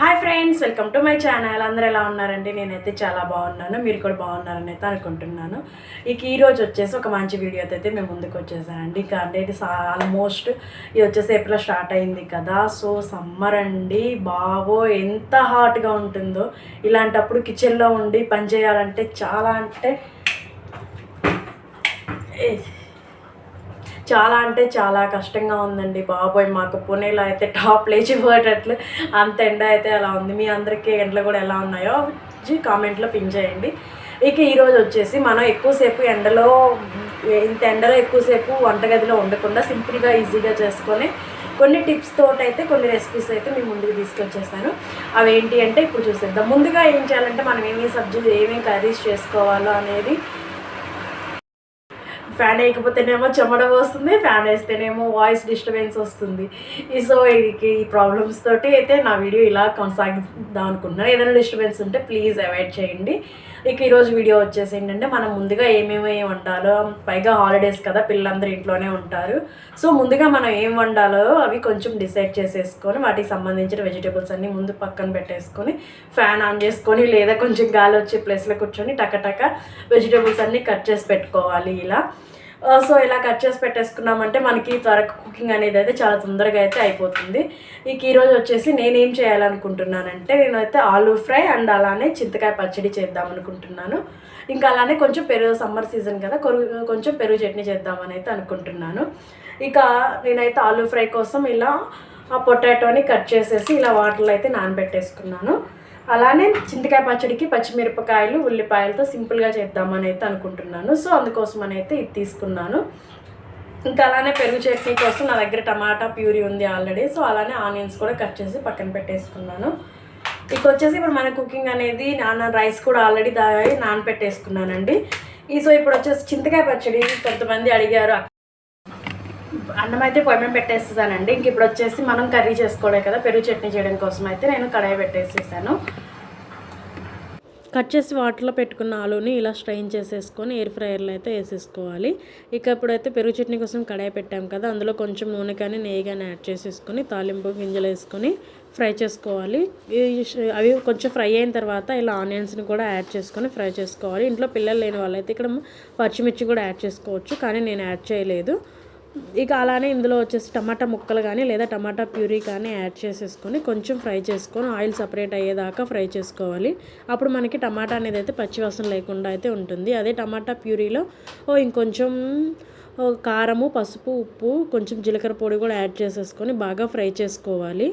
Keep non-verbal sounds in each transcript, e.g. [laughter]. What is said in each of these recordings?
Hi friends welcome to my channel అందరూ ఎలా ఉన్నారండి? నేనైతే చాలా బాగున్నాను. మీరు కూడా బాగున్నారని అయితే అనుకుంటున్నాను. ఇక ఈ వచ్చేసి ఒక మంచి వీడియో అయితే మేము ముందుకు వచ్చేసానండి. ఇక అంటే ఆల్మోస్ట్ ఇది వచ్చేసి ఏప్రిల్ స్టార్ట్ అయింది కదా. సో సమ్మర్ అండి. బాబో ఎంత హాట్గా ఉంటుందో. ఇలాంటప్పుడు కిచెన్లో ఉండి పని చేయాలంటే చాలా అంటే చాలా అంటే చాలా కష్టంగా ఉందండి బాబోయ్. మాకు పుణేలో అయితే టాప్ [laughs] లేచిపోయేటట్లు అంత ఎండ అయితే అలా ఉంది. మీ అందరికీ ఎండలు కూడా ఎలా ఉన్నాయో కామెంట్లో పిన్ చేయండి. ఇక ఈరోజు వచ్చేసి మనం ఎక్కువసేపు ఎండలో ఇంత ఎండలో ఎక్కువసేపు వంటగదిలో ఉండకుండా సింపుల్గా ఈజీగా చేసుకొని కొన్ని టిప్స్ తోటైతే కొన్ని రెసిపీస్ అయితే మేము ముందుకు తీసుకొచ్చేస్తాను. అవి ఏంటి అంటే ఇప్పుడు చూసేద్దాం. ముందుగా ఏం చేయాలంటే మనం ఏమేమి సబ్జెక్ట్ ఏమేమి కర్రీస్ చేసుకోవాలో అనేది ఫ్యాన్ వేయకపోతేనేమో చెమట వస్తుంది ఫ్యాన్ వేస్తేనేమో వాయిస్ డిస్టర్బెన్స్ వస్తుంది. ఈ సో ఈ ప్రాబ్లమ్స్ తోటి అయితే నా వీడియో ఇలా కొనసాగిద్దాం అనుకున్నాను ఏదైనా డిస్టర్బెన్స్ ఉంటే ప్లీజ్ అవాయిడ్ చేయండి. ఇక ఈరోజు వీడియో వచ్చేసి ఏంటంటే మనం ముందుగా ఏమేమి వండాలో పైగా హాలిడేస్ కదా పిల్లలందరూ ఇంట్లోనే ఉంటారు. సో ముందుగా మనం ఏం వండాలో అవి కొంచెం డిసైడ్ చేసేసుకొని వాటికి సంబంధించిన వెజిటేబుల్స్ అన్నీ ముందు పక్కన పెట్టేసుకొని ఫ్యాన్ ఆన్ చేసుకొని లేదా కొంచెం గాలి వచ్చే ప్లేస్లో కూర్చొని టకటక వెజిటేబుల్స్ అన్నీ కట్ చేసి పెట్టుకోవాలి ఇలా. Uh, సో ఇలా కట్ చేసి పెట్టేసుకున్నామంటే మనకి త్వరగా కుకింగ్ అనేది అయితే చాలా తొందరగా అయితే అయిపోతుంది. ఇక ఈరోజు వచ్చేసి నేనేం చేయాలనుకుంటున్నానంటే నేనైతే ఆలూ ఫ్రై అండ్ అలానే చింతకాయ పచ్చడి చేద్దాం అనుకుంటున్నాను. ఇంకా అలానే కొంచెం పెరుగు సమ్మర్ సీజన్ కదా కొంచెం పెరుగు చట్నీ చేద్దామని అయితే అనుకుంటున్నాను. ఇక నేనైతే ఆలూ ఫ్రై కోసం ఇలా ఆ పొటాటోని కట్ చేసేసి ఇలా వాటర్లో అయితే నానబెట్టేసుకున్నాను. అలానే చింతకాయ పచ్చడికి పచ్చిమిరపకాయలు ఉల్లిపాయలతో సింపుల్గా చేద్దామని అయితే అనుకుంటున్నాను. సో అందుకోసం అని అయితే ఇది తీసుకున్నాను. ఇంకా అలానే పెరుగు చట్నీ కోసం నా దగ్గర టమాటా ప్యూరీ ఉంది ఆల్రెడీ. సో అలానే ఆనియన్స్ కూడా కట్ చేసి పక్కన పెట్టేసుకున్నాను. ఇక వచ్చేసి ఇప్పుడు మన కుకింగ్ అనేది నాన్న రైస్ కూడా ఆల్రెడీ దాగి నానపెట్టేసుకున్నానండి. ఈ సో ఇప్పుడు వచ్చేసి చింతకాయ పచ్చడి కొంతమంది అడిగారు. అన్నం అయితే పొయ్యి పెట్టేస్తానండి ఇంక ఇప్పుడు వచ్చేసి మనం కర్రీ చేసుకోవడం కదా పెరుగు చట్నీ చేయడం కోసం అయితే నేను కడాయి పెట్టేసేసాను. కట్ చేసి వాటర్లో పెట్టుకున్న ఆలూని ఇలా స్ట్రైన్ చేసేసుకొని ఎయిర్ ఫ్రైయర్లో అయితే వేసేసుకోవాలి. ఇక ఇప్పుడైతే పెరుగు చట్నీ కోసం కడాయి పెట్టాం కదా అందులో కొంచెం నూనె కానీ నెయ్యి కానీ యాడ్ చేసేసుకొని తాలింపు గింజలు వేసుకొని ఫ్రై చేసుకోవాలి. అవి కొంచెం ఫ్రై అయిన తర్వాత ఇలా ఆనియన్స్ని కూడా యాడ్ చేసుకొని ఫ్రై చేసుకోవాలి. ఇంట్లో పిల్లలు లేని వాళ్ళైతే ఇక్కడ పచ్చిమిర్చి కూడా యాడ్ చేసుకోవచ్చు కానీ నేను యాడ్ చేయలేదు. ఇక అలానే ఇందులో వచ్చేసి టమాటా ముక్కలు కానీ లేదా టమాటా ప్యూరీ కానీ యాడ్ చేసేసుకొని కొంచెం ఫ్రై చేసుకొని ఆయిల్ సపరేట్ అయ్యేదాకా ఫ్రై చేసుకోవాలి. అప్పుడు మనకి టమాటా అనేది అయితే పచ్చివాసన లేకుండా అయితే ఉంటుంది. అదే టమాటా ప్యూరీలో ఓ ఇంకొంచెం కారము పసుపు ఉప్పు కొంచెం జీలకర్ర పొడి కూడా యాడ్ చేసేసుకొని బాగా ఫ్రై చేసుకోవాలి.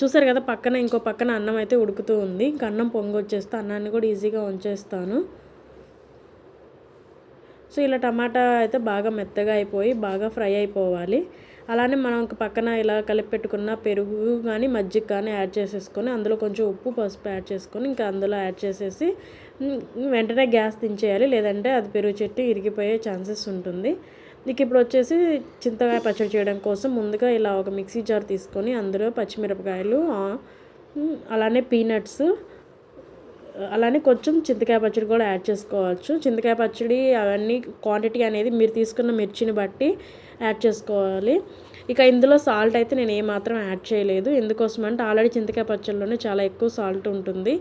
చూసారు కదా పక్కన ఇంకో పక్కన అన్నం అయితే ఉడుకుతూ ఉంది. ఇంకా అన్నం పొంగి వచ్చేస్తే అన్నాన్ని కూడా ఈజీగా ఉంచేస్తాను. సో ఇలా టమాటా అయితే బాగా మెత్తగా అయిపోయి బాగా ఫ్రై అయిపోవాలి. అలానే మనం పక్కన ఇలా కలిపి పెట్టుకున్న పెరుగు కానీ మజ్జిగ కానీ యాడ్ చేసేసుకొని అందులో కొంచెం ఉప్పు పసుపు యాడ్ చేసుకొని ఇంకా అందులో యాడ్ చేసేసి వెంటనే గ్యాస్ దించేయాలి. లేదంటే అది పెరుగు చెట్టు ఇరిగిపోయే ఛాన్సెస్ ఉంటుంది. నీకు ఇప్పుడు వచ్చేసి చింతకాయ పచ్చడి చేయడం కోసం ముందుగా ఇలా ఒక మిక్సీ జార్ తీసుకొని అందులో పచ్చిమిరపకాయలు అలానే పీనట్స్ అలానే కొంచెం చింతకాయ పచ్చడి కూడా యాడ్ చేసుకోవచ్చు. చింతకాయ పచ్చడి అవన్నీ క్వాంటిటీ అనేది మీరు తీసుకున్న మిర్చిని బట్టి యాడ్ చేసుకోవాలి. ఇక ఇందులో సాల్ట్ అయితే నేను ఏమాత్రం యాడ్ చేయలేదు. ఎందుకోసం అంటే ఆల్రెడీ చింతకాయ పచ్చడిలోనే చాలా ఎక్కువ సాల్ట్ ఉంటుంది.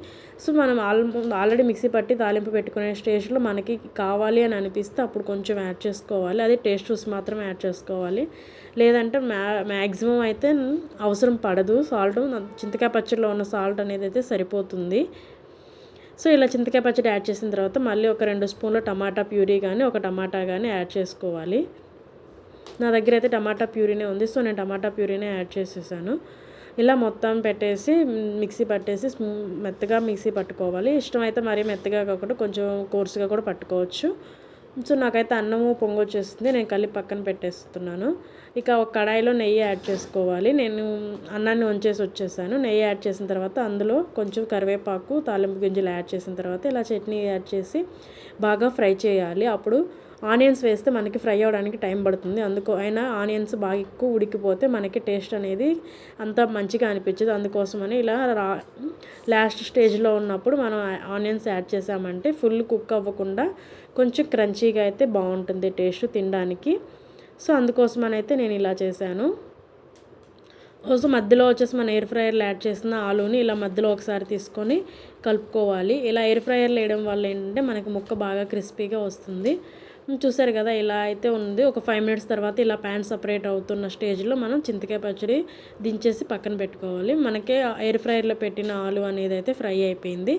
సో మనం ఆల్ ఆల్రెడీ మిక్సీ పట్టి తాలింపు పెట్టుకునే స్టేజ్లో మనకి కావాలి అని అనిపిస్తే అప్పుడు కొంచెం యాడ్ చేసుకోవాలి. అదే టేస్ట్ చూసి మాత్రం యాడ్ చేసుకోవాలి. లేదంటే మ్యా మ్యాక్సిమం అయితే అవసరం పడదు. సాల్ట్ చింతకాయ పచ్చడిలో ఉన్న సాల్ట్ అనేది అయితే సరిపోతుంది. సో ఇలా చింతకాయ పచ్చడి యాడ్ చేసిన తర్వాత మళ్ళీ ఒక రెండు స్పూన్లు టమాటా ప్యూరీ కానీ ఒక టమాటా కానీ యాడ్ చేసుకోవాలి. నా దగ్గర అయితే టమాటా ప్యూరీనే ఉంది సో నేను టమాటా ప్యూరీనే యాడ్ చేసేసాను. ఇలా మొత్తం పెట్టేసి మిక్సీ పట్టేసి మెత్తగా మిక్సీ పట్టుకోవాలి. ఇష్టమైతే మరీ మెత్తగా కాకుండా కొంచెం కోర్సుగా కూడా పట్టుకోవచ్చు. సో నాకైతే అన్నము పొంగొచ్చేస్తుంది నేను కలిపి పక్కన పెట్టేస్తున్నాను. ఇక ఒక కడాయిలో నెయ్యి యాడ్ చేసుకోవాలి. నేను అన్నాన్ని వంచేసి వచ్చేసాను. నెయ్యి యాడ్ చేసిన తర్వాత అందులో కొంచెం కరివేపాకు తాలింపు గింజలు యాడ్ చేసిన తర్వాత ఇలా చట్నీ యాడ్ చేసి బాగా ఫ్రై చేయాలి. అప్పుడు ఆనియన్స్ వేస్తే మనకి ఫ్రై అవ్వడానికి టైం పడుతుంది. అందుకో అయినా ఆనియన్స్ బాగా ఎక్కువ ఉడికిపోతే మనకి టేస్ట్ అనేది అంత మంచిగా అనిపించదు. అందుకోసమని ఇలా రా లాస్ట్ స్టేజ్లో ఉన్నప్పుడు మనం ఆనియన్స్ యాడ్ చేసామంటే ఫుల్ కుక్ అవ్వకుండా కొంచెం క్రంచీగా అయితే బాగుంటుంది టేస్ట్ తినడానికి. సో అందుకోసమని అయితే నేను ఇలా చేశాను. సో మధ్యలో వచ్చేసి మన ఎయిర్ ఫ్రైయర్లో యాడ్ చేసిన ఆలూని ఇలా మధ్యలో ఒకసారి తీసుకొని కలుపుకోవాలి. ఇలా ఎయిర్ ఫ్రైయర్లో వేయడం వల్ల ఏంటంటే మనకి ముక్క బాగా క్రిస్పీగా వస్తుంది. చూసారు కదా ఇలా అయితే ఉంది. ఒక ఫైవ్ మినిట్స్ తర్వాత ఇలా ప్యాన్ సపరేట్ అవుతున్న స్టేజ్లో మనం చింతకాయ పచ్చడి దించేసి పక్కన పెట్టుకోవాలి. మనకే ఎయిర్ ఫ్రైయర్లో పెట్టిన ఆలు అనేది అయితే ఫ్రై అయిపోయింది.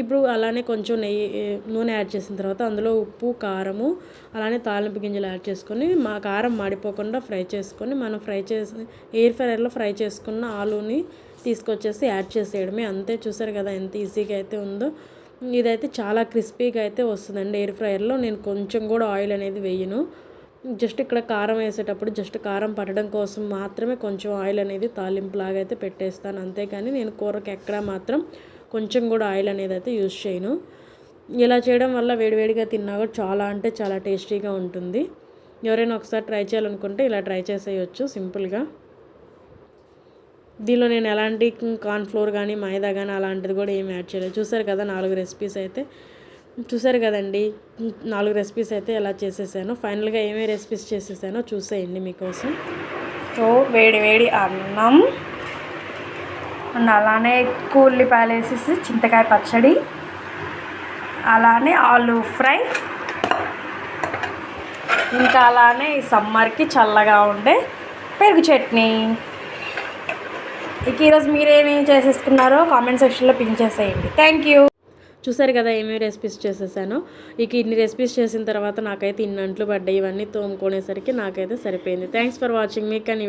ఇప్పుడు అలానే కొంచెం నెయ్యి నూనె యాడ్ చేసిన తర్వాత అందులో ఉప్పు కారము అలానే తాలింపు గింజలు యాడ్ చేసుకొని మా కారం మాడిపోకుండా ఫ్రై చేసుకొని మనం ఫ్రై చేసి ఎయిర్ ఫ్రైయర్లో ఫ్రై చేసుకున్న ఆలుని తీసుకొచ్చేసి యాడ్ చేసేయడమే. అంతే చూసారు కదా ఎంత ఈజీగా అయితే ఉందో. ఇదైతే చాలా క్రిస్పీగా అయితే వస్తుందండి ఎయిర్ ఫ్రైయర్లో. నేను కొంచెం కూడా ఆయిల్ అనేది వేయను. జస్ట్ ఇక్కడ కారం వేసేటప్పుడు జస్ట్ కారం పట్టడం కోసం మాత్రమే కొంచెం ఆయిల్ అనేది తాలింపులాగా అయితే పెట్టేస్తాను. అంతేకాని నేను కూరకి ఎక్కడ మాత్రం కొంచెం కూడా ఆయిల్ అనేది అయితే యూజ్ చేయను. ఇలా చేయడం వల్ల వేడివేడిగా తిన్నా కూడా చాలా అంటే చాలా టేస్టీగా ఉంటుంది. ఎవరైనా ఒకసారి ట్రై చేయాలనుకుంటే ఇలా ట్రై చేసేయచ్చు సింపుల్గా. దీనిలో నేను ఎలాంటి కార్న్ఫ్లోర్ కానీ మైదా కానీ అలాంటిది కూడా ఏమి యాడ్ చేయలేదు. చూసారు కదా నాలుగు రెసిపీస్ అయితే. చూసారు కదండి నాలుగు రెసిపీస్ అయితే ఎలా చేసేసాను. ఫైనల్గా ఏమేమి రెసిపీస్ చేసేసానో చూసేయండి మీకోసం. సో వేడి వేడి అన్నం అండ్ అలానే ఉల్లిపాయలు వేసేసి చింతకాయ పచ్చడి అలానే ఆలు ఫ్రై ఇంకా అలానే ఈ సమ్మర్కి చల్లగా ఉండే పెరుగు చట్నీ. ఇక ఈరోజు మీరేమి చేసేసుకున్నారో కామెంట్ సెక్షన్లో పిన్ చేసేయండి. థ్యాంక్ యూ చూసారు కదా ఏమేమి రెసిపీస్ చేసేసాను? ఇక ఇన్ని రెసిపీస్ చేసిన తర్వాత నాకైతే ఇన్ని అంట్లు పడ్డాయి ఇవన్నీ తోముకునేసరికి నాకైతే సరిపోయింది. థ్యాంక్స్ ఫర్ వాచింగ్ మీకు కానీ